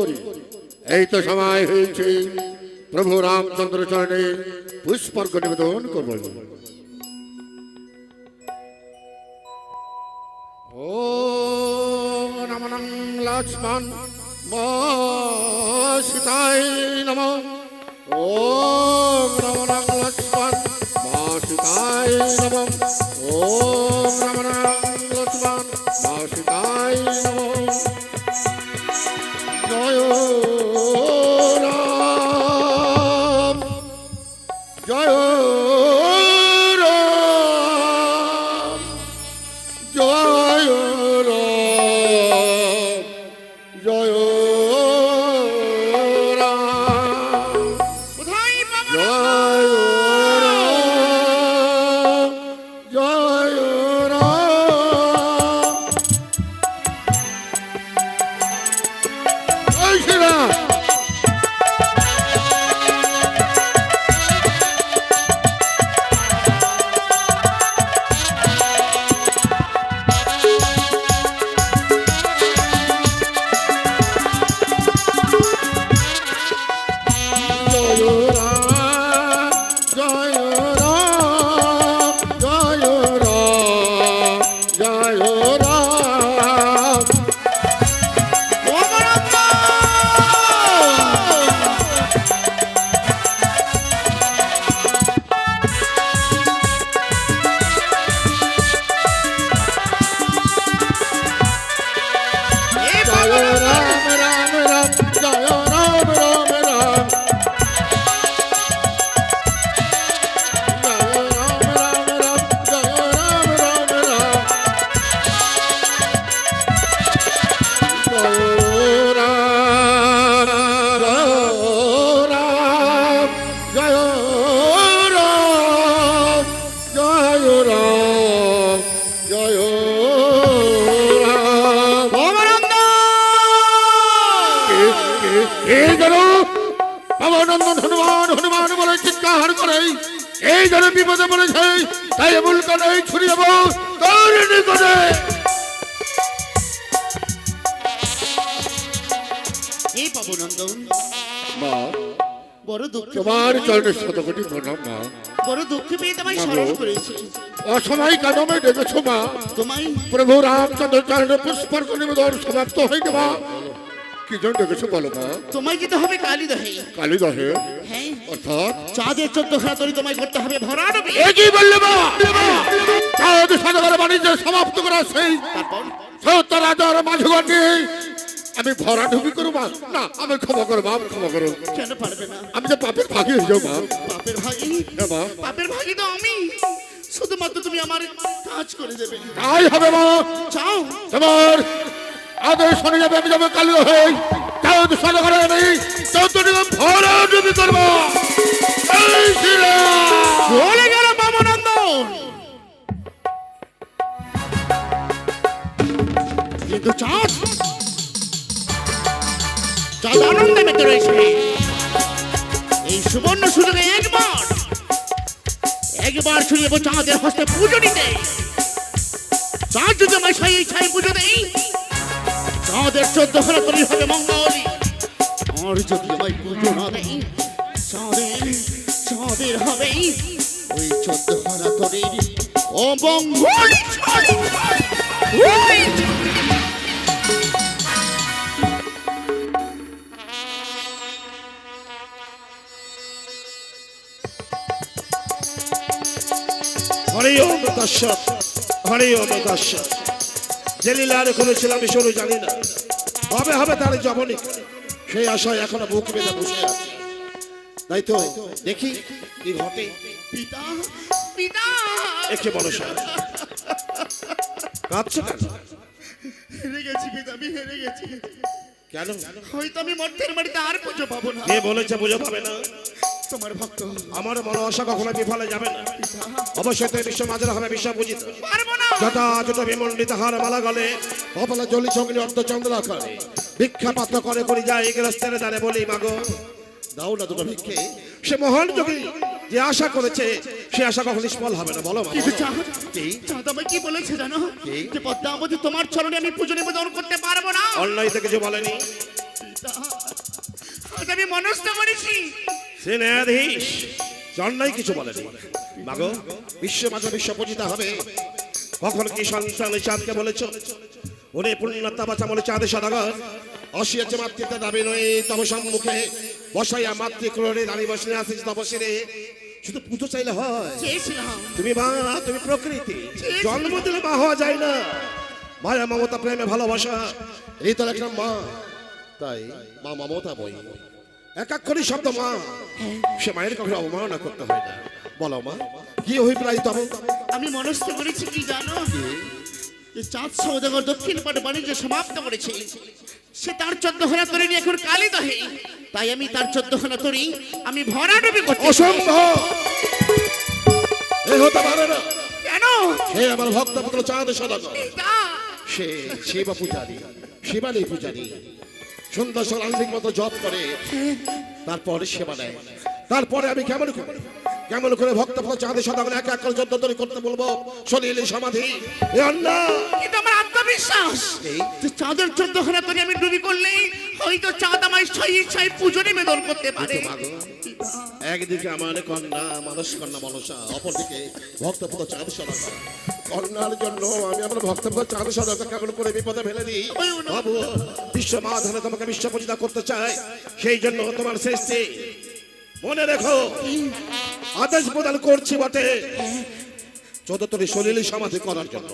করি। এই তো সময় হয়েছে। প্রভু রামচন্দ্র চরণে পুষ্পর্ঘ নিবেদন করব। ও নমনং লক্ষ্মণ। সীতায় নম। ও নমনং লক্ষ্মণ। সীতায় নম। ও নমনং লক্ষ্মণ। সীতায় নম। এই যেন বিপদে পড়েছে। তাই এমন করে ছুরি দেব। তোর নিকটে। এই পাবো নন্দন। মা বড় দুঃখ তোমার চরণের শতকোটি প্রণাম মা। বড় দুঃখ পেয়ে তোমায়। স্মরণ করেছি। অসময় কাদমে ডেকেছো মা। তোমায় প্রভু রামচন্দ্র চরণের পুষ্পর্ক নিবেদন সমাপ্ত হয়ে মা। কি জন্য ডেকেছো বলো মা। তোমায় যেতে হবে কালী দহে হ্যাঁ। অর্থাৎ চাঁদের চোদ্দ তোমায় করতে হবে ভরা ডুবে বললে চাঁদ বাণিজ্য সমাপ্ত করা সেই মাঝগণ্ডে আমি ভরা ঢুকি করো মা না আমি ক্ষমা করো মা ক্ষমা করো কেন পারবে না? আমি তো পাপের ভাগি হয়ে যাও মা। পাপের ভাগি? হ্যাঁ মা। পাপের ভাগি তো আমি। শুধুমাত্র তুমি আমার কাজ করে দেবে। তাই হবে মা। চাও তোমার আদেশ শুনে যাবে আমি যাব কালো হয়ে। চাঁদ সদগরে আমি চৌদ্দ নিগম ভরা ঢুকি করব। জয় শ্রীরাম। চলে এই সুবর্ণ সুযোগে একবার একবার ছুড়ে যাব চাঁদের হস্তে পুজো নিতে। চাঁদ যদি আমায় সাই ছাই পুজো দেই চাঁদের চোদ্দ হারা তৈরি হবে মঙ্গলি আর যদি পুজো চাঁদের চাঁদের হবে। ওই চোদ্দ হারা তৈরি ও মঙ্গল হরে ওম হরে ওম যে লীলার করেছিলাম আমি শুরু জানি না। হবে হবে তার জবনিক সেই আশায় এখনও বুক বেঁধে বসে আছে। তাই তো দেখি কি ঘটে। পিতা? পিতা! একে বড় সাহেব কাঁদছো কেন? হেরে গেছি পিতা আমি হেরে গেছি। কেন? হয়তো আমি মর্তের বাড়িতে আর পুজো পাবো না। কে বলেছে বুঝে পাবে না। তোমার ভক্ত। আমার মনে আশা কখনো বিফলে যাবে না। অবশ্যই তো বিশ্ব মাঝের হবে বিশ্ব বুঝিত। পারব না। যথা যত বিমণ্ডিত হার মালা গলে কপালে জলি চগ্নি অর্ধ চন্দ্র আকারে ভিক্ষা পাত্র করে করি যায় গৃহস্থের দ্বারে বলি মাগো দাও না দুটো ভিক্ষে। সে মহান যোগী যে আশা করেছে সে আশা কখন নিষ্ফল হবে না। বলো বলো। কি? বলেছে জানো? যে পদ্মাবতী তোমার চরণে আমি পুজো নিবেদন করতে পারব না। অন্যায় থেকে যে বলেনি। আমি মনস্থ করেছি। সে ন্যায়াধীশ। জন্নাই কিছু বলেনি। মাগো বিশ্ব মাঝে বিশ্ব পূজিতা হবে। কখন কি সন্তান চাঁদকে বলেছ? উনি পূর্ণতা বাঁচা বলে চাঁদে সদাগর। অসিয়াছে মাতৃত্ব দাবি নয় তব সম্মুখে বসাইয়া মাতৃক্রোড়ে দাঁড়িয়ে বসে আসিস তপসিরে শুধু পুজো চাইলে হয়। তুমি মা তুমি প্রকৃতি। জন্ম দিলে মা হওয়া যায় না। মায়া মমতা প্রেমে ভালোবাসা এই তো একটা মা তাই মা মমতা বই। একাক্ষরই শব্দ মা। সে মায়ের কখনো অবমাননা করতে হয় না। বলো মা কি অভিপ্রায় তব? আমি মনস্থ করেছি কি জানো? যে চাঁদ সৌদাগর দক্ষিণ পাটে বাণিজ্য সমাপ্ত করেছে। সে তার চোদ্দ হানা তরি নিয়ে এখন কালি দহে তাই আমি তার চোদ্দ হানা তরি আমি ভরাডুবি করতে চাই। অসম্ভব। এ হতে পারে না। কেন? হে আমার ভক্ত পুত্র চাঁদ সদাগর। সে শিব পূজারী শিবানী পূজারী। সুন্দর ঠিক মতো জপ করে তারপরে সেবা মানে তারপরে আমি কেমন করে কেমন করে ভক্ত ভক্ত চাঁদে সদাগর এক এক করে তরি করতে বলব শরীর সমাধি। এ কিন্তু আমার আত্মবিশ্বাস। যে চাঁদের চোদ্দখানা তরি আমি ডুবি করলেই হয়তো চাঁদ আমার ছয় ইচ্ছায় পুজো নিবেদন করতে পারে। একদিকে আমার কন্যা মানুষ কন্যা মনসা অপরদিকে ভক্ত ভক্ত চাঁদ সদাগর কন্যার জন্য আমি আমার ভক্ত ভক্ত চাঁদ সদাগর কেমন করে বিপদে ফেলে দিই। বাবু বিশ্ব মা ধরে তোমাকে বিশ্ব পূজা করতে চাই সেই জন্য তোমার সৃষ্টি। মনে রেখো আদেশ প্রদান করছি বটে। চোদ্দতরি সলিলি সমাধি করার জন্য।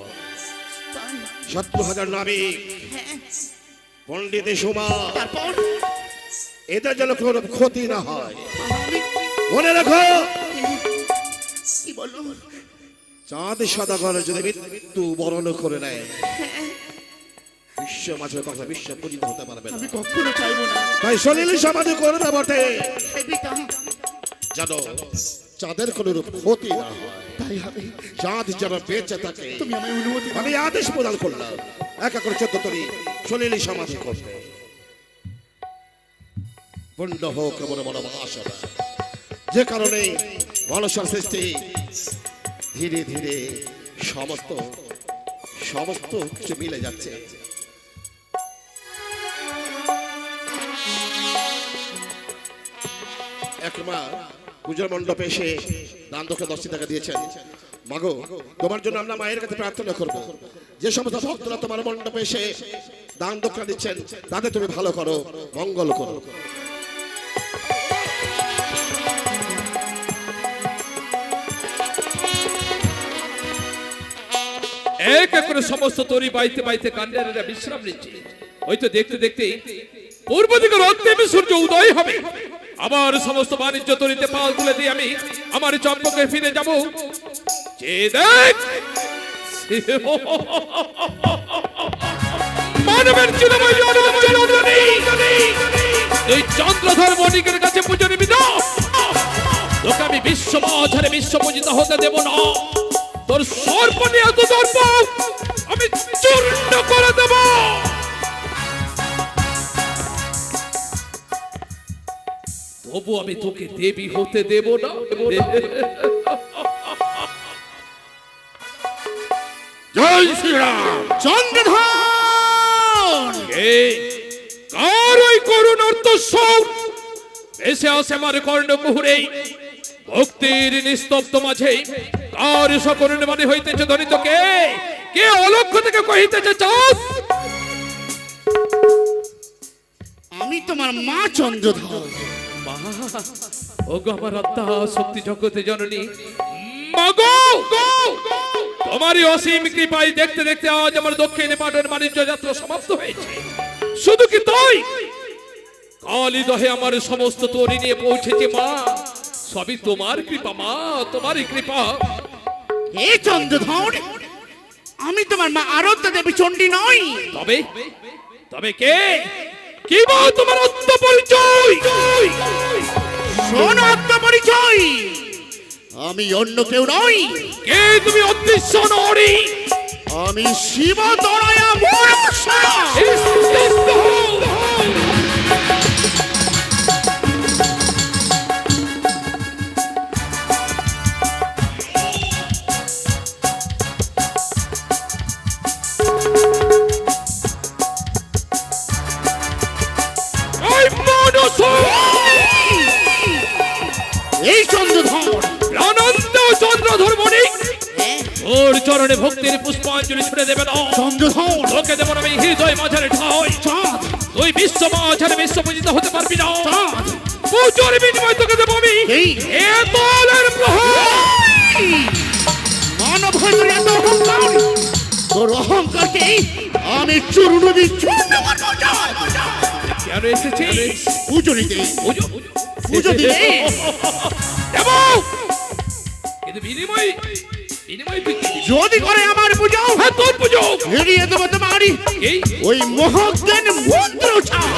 সত্তর হাজার নাবি পণ্ডিত সুমা এদের যেন কোনো ক্ষতি না হয়। মনে রাখো। চাঁদ সদাগর যদি মৃত্যু বরণ করে নেয় বিশ্ব মাঝে কথা বিশ্ব হতে পারবে আমি কখনো চাইব না। তাই সলিল সমাধি করে বটে যেন চাঁদের কোনো রূপ ক্ষতি না তাই হবে। চাঁদ যেন বেঁচে থাকে। তুমি আমায় অনুমতি আমি আদেশ প্রদান করলাম। একা করে চোদ্দ তরি সলিলি সমাধি করতে পূর্ণ হোক মনে মনে মহাসভা যে কারণে মানুষের সৃষ্টি ধীরে ধীরে সমস্ত সমস্ত কিছু মিলে যাচ্ছে। একমা পূজার মণ্ডপে এসে দান দক্ষিণ দশটি টাকা দিয়েছেন। মাগো, তোমার জন্য আমরা মায়ের কাছে প্রার্থনা করব। যে সমস্ত ভক্তরা তোমার মণ্ডপে এসে দান দক্ষিণা দিচ্ছেন, তাদের তুমি ভালো করো, মঙ্গল করো। এক এক করে সমস্ত তরি বাইতে বাইতে কান্ডারেরা বিশ্রাম নিচ্ছে। ওই তো দেখতে দেখতে পূর্ব দিকে অন্তিম সূর্য উদয় হবে। আমার সমস্ত বাণিজ্য তরিতে পাল তুলে দিয়ে আমি আমার চম্পকে ফিরে যাব। বণিকের কাছে আমি বিশ্ব বিশ্ব পূজিত হতে দেব না। তোর সর্প নিয়ে এত দর্প আমি চূর্ণ করে দেব। তবু আমি তোকে দেবী হতে দেব না। জয় শ্রীরাম। চন্দ্রধন! কার ওই করুণ অর্থস্বর এসে আসে আমার কর্ণ মুহুরে ভক্তির নিস্তব্ধ মাঝে কার সকরণ মানে হইতেছে ধরিত কে? কে অলক্ষ্য থেকে কহিতেছে চাঁদ? আমি তোমার মা চন্দ্রধর। ওগো আমার আত্মা শক্তি জগতে জননী। মাগো তোমারই অসীম কৃপায় দেখতে দেখতে আজ আমার দক্ষিণ পাটের বাণিজ্য যাত্রা সমাপ্ত হয়েছে। শুধু কি তাই? কালী দহে আমার সমস্ত তরি নিয়ে পৌঁছেছে মা। সবই তোমার কৃপা মা তোমারই কৃপা। হে চন্দ্রধর আমি তোমার মা আরাধ্য দেবী চণ্ডী নই। তবে তবে কে? কি বা তোমার আত্ম পরিচয়? শোন আত্মপরিচয় আমি অন্য কেউ নই। কে তুমি অদৃশ্য নরি? আমি শিব দয়া মনসা ওর চরণে ভক্তির পুষ্পাঞ্জলি ছুড়ে দেবে না তোকে দেব না আমি হৃদয় মাঝারে ঠাই। তুই বিশ্ব মাঝারে বিশ্ব পূজিত হতে পারবি না। পুজোর বিনিময় তোকে দেবো আমি। এই। এ দলের প্রহর। মানব হয়ে তোর এত অহংকার? তোর অহংকারকে আমি চূর্ণ দিচ্ছি। কেন এসেছিস? পুজো নিতে পুজো? পুজো দিলে দেব। কিন্তু বিনিময় যদি করে আমার পুজো হ্যাঁ তোর পুজো ফিরিয়ে দেবো তোমারই। এই? ওই মহজ্ঞান মন্ত্র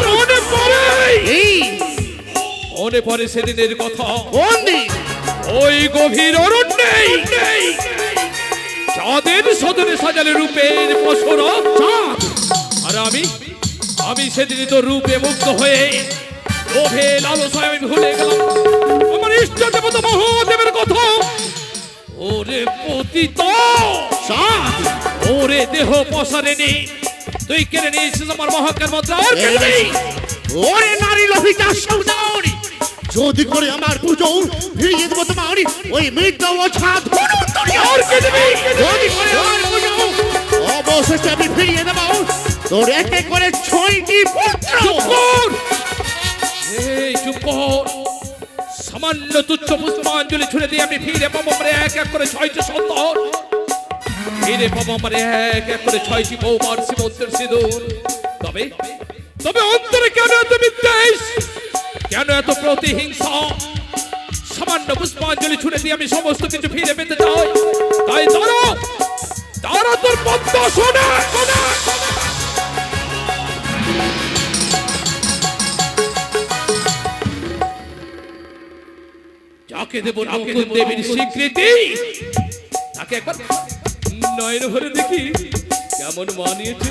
মনে পড়ে। এই। মনে পড়ে সেদিনের কথা। কোন দিন? ওই গভীর অরণ্যে চাঁদের সদনে সাজালে রূপের পশরা চাঁদ। আর আমি? আমি সেদিন তো রূপে মুগ্ধ হয়ে লোভে লালসায় আমি ভুলে গেলাম। আমার ইষ্ট দেবতা মহাদেবের কথা। ওরে পতিত! ওরে দেহ পসারে নি। তুই কেড়ে নিয়েছিস আমার মহাকার মুদ্রা কেড়ে ওরে নারী লোভিতা সৌদার যদি করে আমার পুজো ফিরিয়ে দেবো তোমার ওই মৃত ও ছাদ যদি করে আমার পুজো অবশেষে আমি ফিরিয়ে দেবো তোর একে করে ছয়টি পুত্র। চুপ কর! এই চুপ কর! সামান্য তুচ্ছ পুষ্পাঞ্জলি ছুড়ে দিয়ে আমি ফিরে পাবো আমার এক এক করে ছয়টি সন্তান। ফিরে পাবো আমার এক এক করে ছয়টি বৌমার সীমন্তের সিঁদুর। তবে তবে অন্তরে কেন এত বিদ্বেষ? কেন এত প্রতিহিংসা? সামান্য পুষ্পাঞ্জলি ছুড়ে দিয়ে আমি সমস্ত কিছু ফিরে পেতে চাই। তাই তারা তারা তোর পদ্ম শোনা শোনা। যাকে দেব নকুল দেবীর স্বীকৃতি। তাকে একবার নয়ন ভরে দেখি কেমন মানিয়েছে।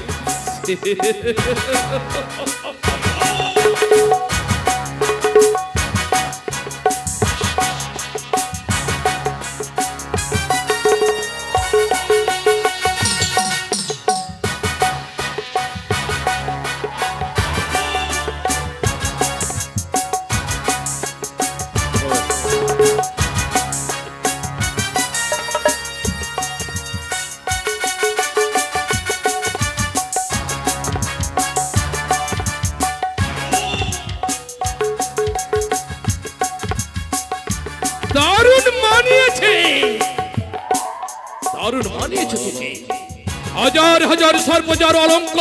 সর্বজার অলঙ্ক।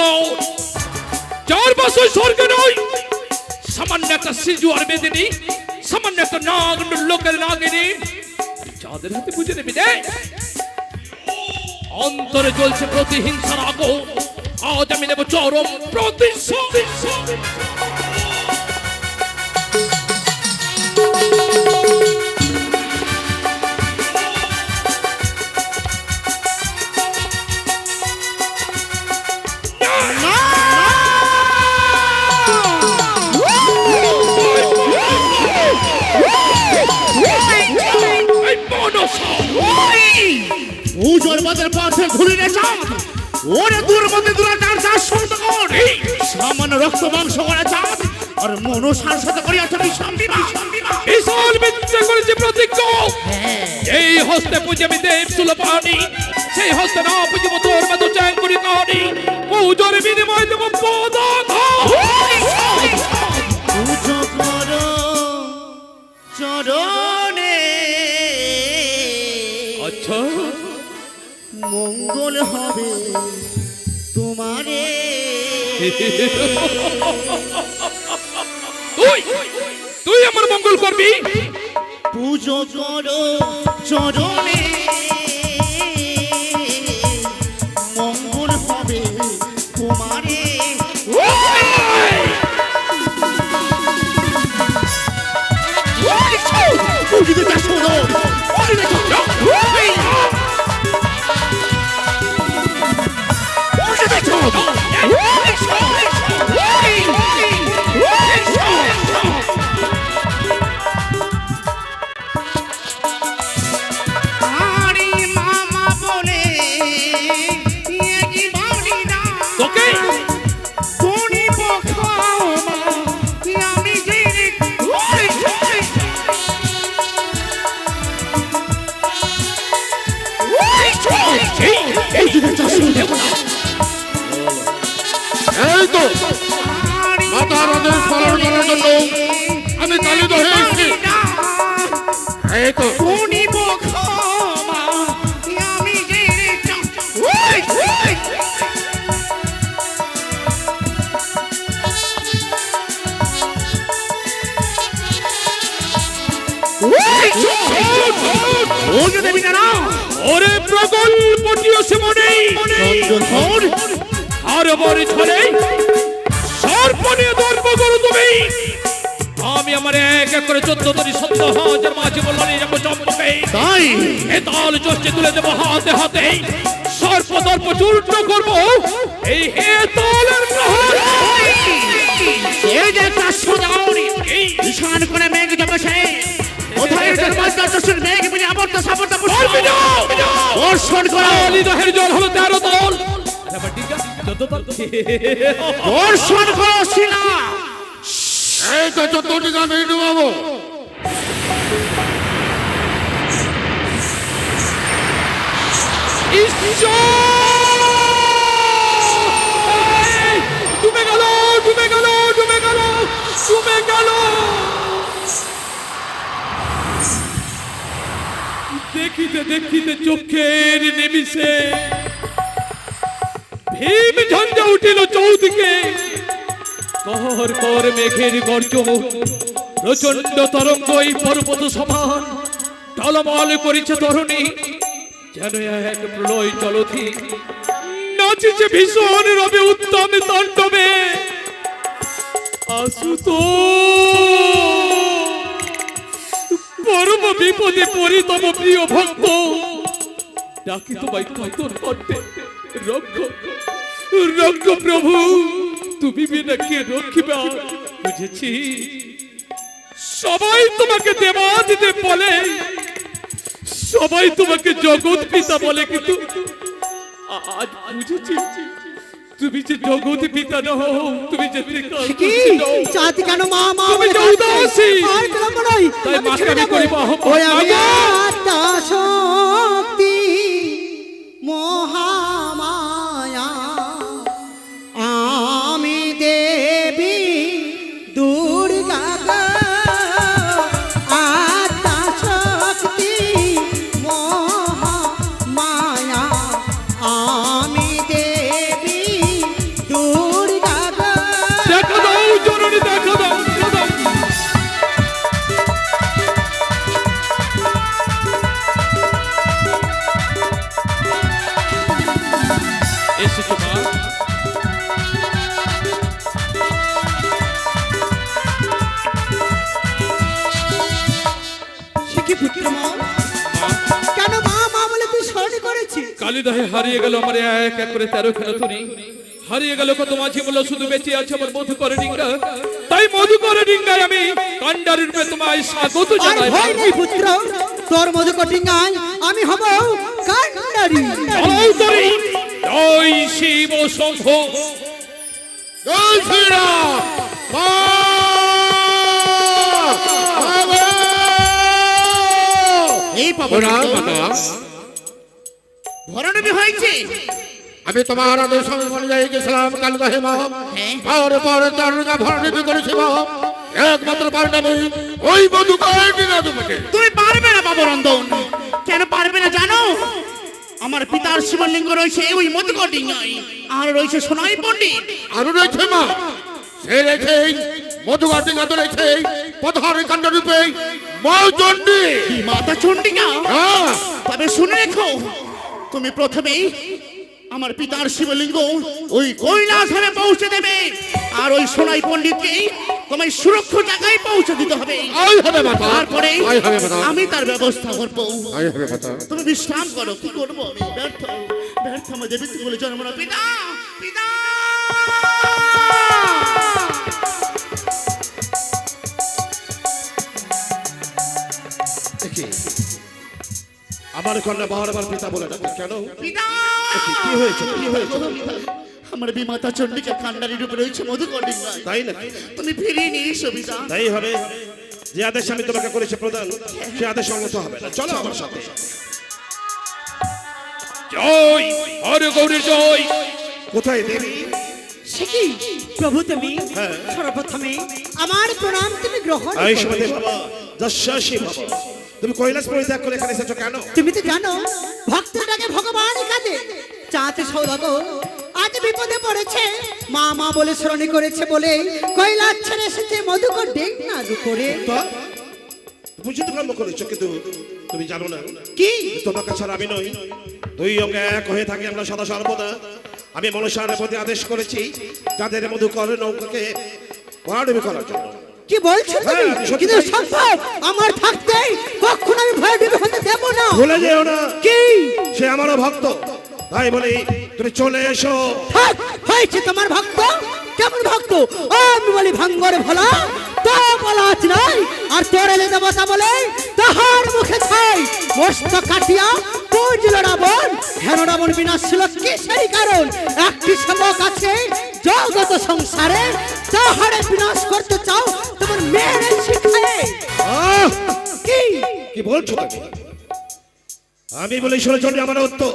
চার বছর স্বর্গে নয়। সামান্য একটা সিজু আর বেদিনী, সামান্য একটা নাগ লোকের নাগিনী। যাদের হাতে বুঝে নেবি দে অন্তরে চলছে প্রতিহিংসার আগুন আজ আমি নেব চরম প্রতিশোধ। হস্তে পুজে আমি দেব সুলপানি সেই হস্তে না পুজিব তোর মত চ্যাঙ্গুরি কাহানি পুজোর বিনিময় দেব পদাঘাত পুজো করো চরণে। আচ্ছা। মঙ্গল হবে তোমারে। তুই তুই আমার মঙ্গল করবি? পুজো করো চরণে আমাদের স্মরণ করার জন্য আমি কালিত হয়ে এসেছি হ্যাঁ, এই তো। শুনিব আর আমি আমার এক এক করে চোদ্দ তরি সত্য হাজার মাঝে বলল নিয়ে যাব চম্পকে তাই? এ তাল চষ্টে তুলে দেবো হাতে হাতে সর্প দর্প চূর্ণ করব এই হে তালের প্রহর। এই যে সদাউরি ঈশান করে মেঘ যাবে সে কোথায় জন্মাদ্য চষুর মেঘ বিনি আবর্ত সাবর্ত। বর্ষণ করো। তালি দহের জল হলো তেরো আছে, বর্ষণ করো শিলা। এই তো চতুর্দিক আমি ডুবাবো ডুবে গেল ডুবে গেল ডুবে গেল ডুবে গেল। দেখিতে দেখিতে চোখের নিমিষে ভীম ঝঞ্ঝা উঠিল চৌদিকে। কর কর মেঘের গর্জন প্রচণ্ড তরঙ্গ এই পর্বত সমান। টলমল করেছে তরণী যেন এক প্রলয় জলধি নাচিছে ভীষণ রবে উত্তম তাণ্ডবে। আসুত পরম বিপদে পরিতম প্রিয় ভক্ত। ডাকি তোমায় কতর কণ্ঠে রক্ষ রক্ষ প্রভু। তুমি বিনা কে রক্ষিবা বুঝেছি সবাই তোমাকে দেবাদিদেব বলে সবাই তোমাকে জগৎ পিতা বলে কিন্তু আজ বুঝেছি তুমি যে জগৎ পিতা নও তুমি যে কি চাঁদ কেন মা মা তুমি যে? উদাসী। তাই মাকে আমি করিব আহ্বান। শক্তি মহামায়া হারিয়ে গেল আমার এক এক করে তেরো খেলা তুনি হারিয়ে গেল কত মাঝি বলল শুধু বেঁচে আছে আমার মধু করে ডিঙ্গা তাই মধু করে ডিঙ্গায় আমি কান্ডারি রূপে তোমায় স্বাগত জানাই। ভয় নেই পুত্র তোর মধু কটিঙ্গায় আমি হব কান্ডারি তরি জয় শিব জয় শ্রীরাম। এই পাবো ওরা মাতা, ভরণবি হয়েছে। আমি তোমার আদেশ অনুযায়ী গেছিলাম কালদাহে মা হ্যাঁ। পর পর তারকা ভরণিপি করেছি মা একমাত্র পাল্টাবে ওই মধু কয়েকটি না তোমাকে? তুমি পারবে না বাবু রন্ধন কেন পারবে না জানো? আমার পিতার শিবলিঙ্গ রয়েছে ওই মধুকটি নয়। আর রয়েছে সোনাই পণ্ডিত। আরও রয়েছে মা। সে রেখে মধুগাটি গাতে রয়েছে পথহারি কাণ্ড রূপে। মা চণ্ডী। মাতা চণ্ডিকা? হ্যাঁ। তবে শুনে রেখো। তুমি প্রথমেই আমার পিতার শিবলিঙ্গ ওই কৈলাসে পৌঁছে দেবে। আর ওই সোনাই পণ্ডিতকে তোমায় সুরক্ষিত জায়গায় পৌঁছে দিতে হবে। তারপরে আমি তার ব্যবস্থা করব। তুমি বিশ্রাম করো কি করব? আমি ব্যর্থ। ব্যর্থ আমার দেবী বলে জন্ম না পিতা! পিতা! আমার কন্যা বারবার পিতা বলে ডাকে কেন? কি হয়েছে কি হয়েছে? আমার বিমাতা চণ্ডীকে কান্ডারি রূপে রয়েছে মধুকর্ণিক তাই না তুমি ফিরিয়ে নিয়ে এসো পিতা তাই হবে? যে আদেশ আমি তোমাকে করেছি প্রদান সে আদেশ অঙ্গত হবে না। চলো আমার সাথে। জয়! হরে গৌরী জয়! কোথায় দেবী? সে কি? প্রভু তুমি? হ্যাঁ। সর্বপ্রথমে আমার প্রণাম তুমি গ্রহণ আয়ুষ করো। বাবা যশাসী বাবা। তুমি কৈলাস পরিত্যাগ করে এখানে এসেছ কেন? তুমি তো জানো ভক্তটাকে ভগবান কাঁদে। চাঁতে সৌদাগর আজ বিপদে পড়েছে। মা মা বলে স্মরণে করেছে বলে কৈলাস ছেড়ে এসেছে মধুকর দেখ না করে বুঝি তো কর্ম করেছ কিন্তু তুমি জানো না। কি? তোমার কাছে আমি নই। দুই অঙ্গে এক হয়ে থাকি আমরা সদা সর্বদা। আমি মনসার প্রতি আদেশ করেছি যাদের মধুকর নৌকাকে ভরাডুবি করার জন্য। কি বলছো? তুমি হ্যাঁ, কিন্তু সম্ভব আমার থাকতে কখনো আমি ভয় ডুবে হতে দেব না। ভুলে যেও না। কি? সে আমারও ভক্ত। তাই বলি তুমি চলে এসো। থাক হয়েছে তোমার ভক্ত? কেমন ভক্ত? ও আমি বলি ভাঙ্গর ভোলা তো বলা আছে নাই আর তোর এলে দেবতা বলে তাহার মুখে ছাই। মস্ত কাটিয়া পুজল রাবণ। হেন রাবণ বিনাশ ছিল কি সেই কারণ? একটি সেবক আছে জগত সংসারে তাহারে বিনাশ করতে চাও কি বলছো আমি বলি শুনে আমার উত্তর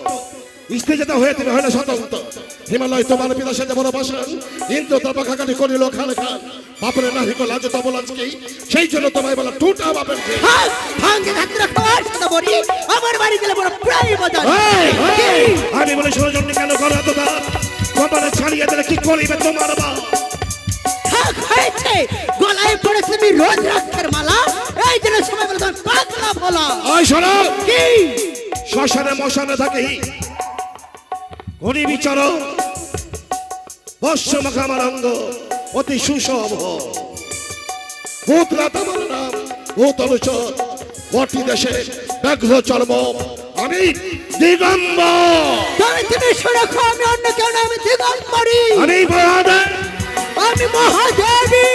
স্ত্রী যেটা হয়ে তুমি হলে স্বতন্ত্র হিমালয় তোমার বিদেশে যেমন বাসন কিন্তু তোর পাখাকাটি করিল খানে খান বাপরে নাহি কো লাজ তবল আজকে সেই জন্য তোমায় বলা টুটা বাপের খেয়ে। ভাঙ ভাঙে যাত্রা খাওয়ার সাথে বলি। আমার বাড়ি গেলে বড় প্রায় মজা। আমি বলি শুনে কেন করো দাঁত কপালে ছাড়িয়ে দিলে কি করিবে তোমার বা থাক হয়েছে। গলায় পড়েছে তুমি রোজ রাখার মালা। এই জন্য সময় বলে তোমার পাতলা বলা। ওই শোনো। কি? শ্মশানে মশানে থাকি বিচার। বর্ষ মাখা আমার অঙ্গ। অতি সুষভ ভূত রাত আমার নাম। ভূত অনুচর। বটি দেশে ব্যাঘ্র চর্ম। আমি দিগম্বর তুমি শুনে আমি অন্য কেউ আমি দিগম্বরী। আমি আমি মহাদেবী।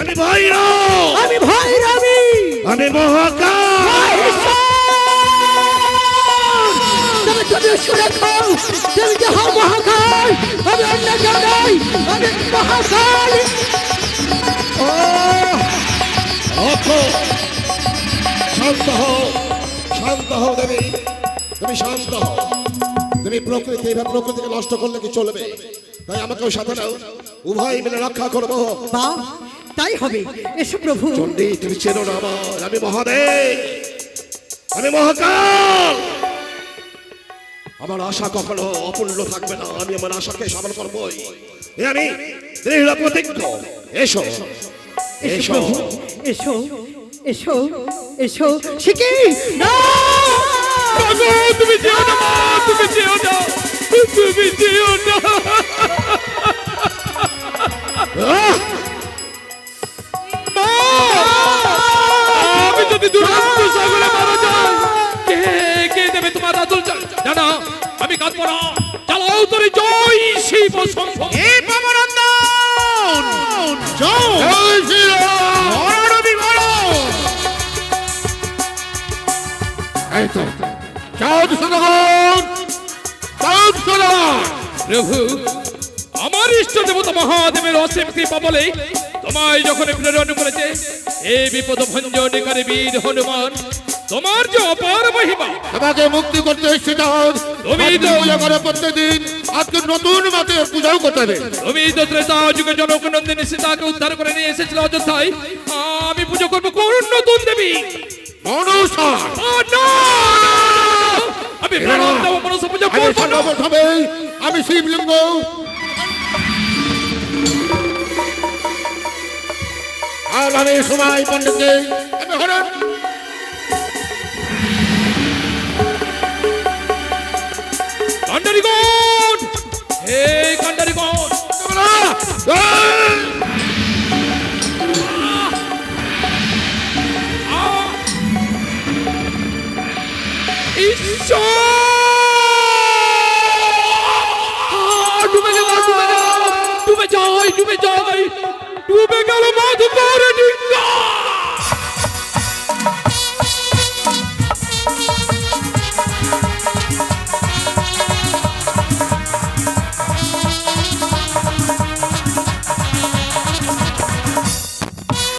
আমি ভৈরব। আমি ভৈরবী। আমি মহাকাল। তুমি তুমি শুনে খাও তুমি যে হও মহাকাল আমি অন্য কেউ নই আমি মহাকাল। শান্ত হও শান্ত হও দেবী। তুমি শান্ত হও। তুমি প্রকৃতি এবার প্রকৃতিকে নষ্ট করলে কি চলবে? তাই আমাকেও সাথে নাও। উভয় মিলে রক্ষা করব। বা তাই হবে। এসো প্রভু। চন্ডী তুমি চেনো না আমার। আমি মহাদেব। আমি মহাকাল। আমার আশা কখনো অপূর্ণ থাকবে না। আমি আমার আশাকে সফল করবই। এ আমি দৃঢ় প্রতিজ্ঞ। এসো। এসো এসো। এসো। এসো। এসো। শিকি না! তুমি যেও না তুমি যেও না। তুমি যেও না আমি যদি দুরন্ত সাগরে মারা যাই কে কে দেবে তোমার আদর জানা আমি কাঁদবো না চালাও তোরে জয় শিব শঙ্খ এ পবনন্দন জয় শ্রীরাম এই তো চাঁদ সদাগর প্রভু আমার ইষ্ট দেবতা মহাদেবের অসীম কৃপা বলে তোমায় যখন প্রেরণ করেছে এই বিপদ ভঞ্জনকারী বীর হনুমান তোমার যে অপার মহিমা তোমাকে মুক্তি করতে এসেছি তুমি তো- পূজা করে প্রত্যেকদিন। আজকে নতুন মাকে পূজাও করতে হবে। তুমি তো ত্রেতা যুগে জনকনন্দিনী সীতাকে উদ্ধার করে নিয়ে এসেছিল অযোধ্যায়। আমি পুজো করব কোন নতুন দেবী? মনসা। না! আমি প্রাণ দেব মনসা পুজো করব না। হবে আমি শিবলিঙ্গ আর আমি সময় পণ্ডিতকে আমি হরণ কান্ডারিগণ হে কান্ডারিগণ!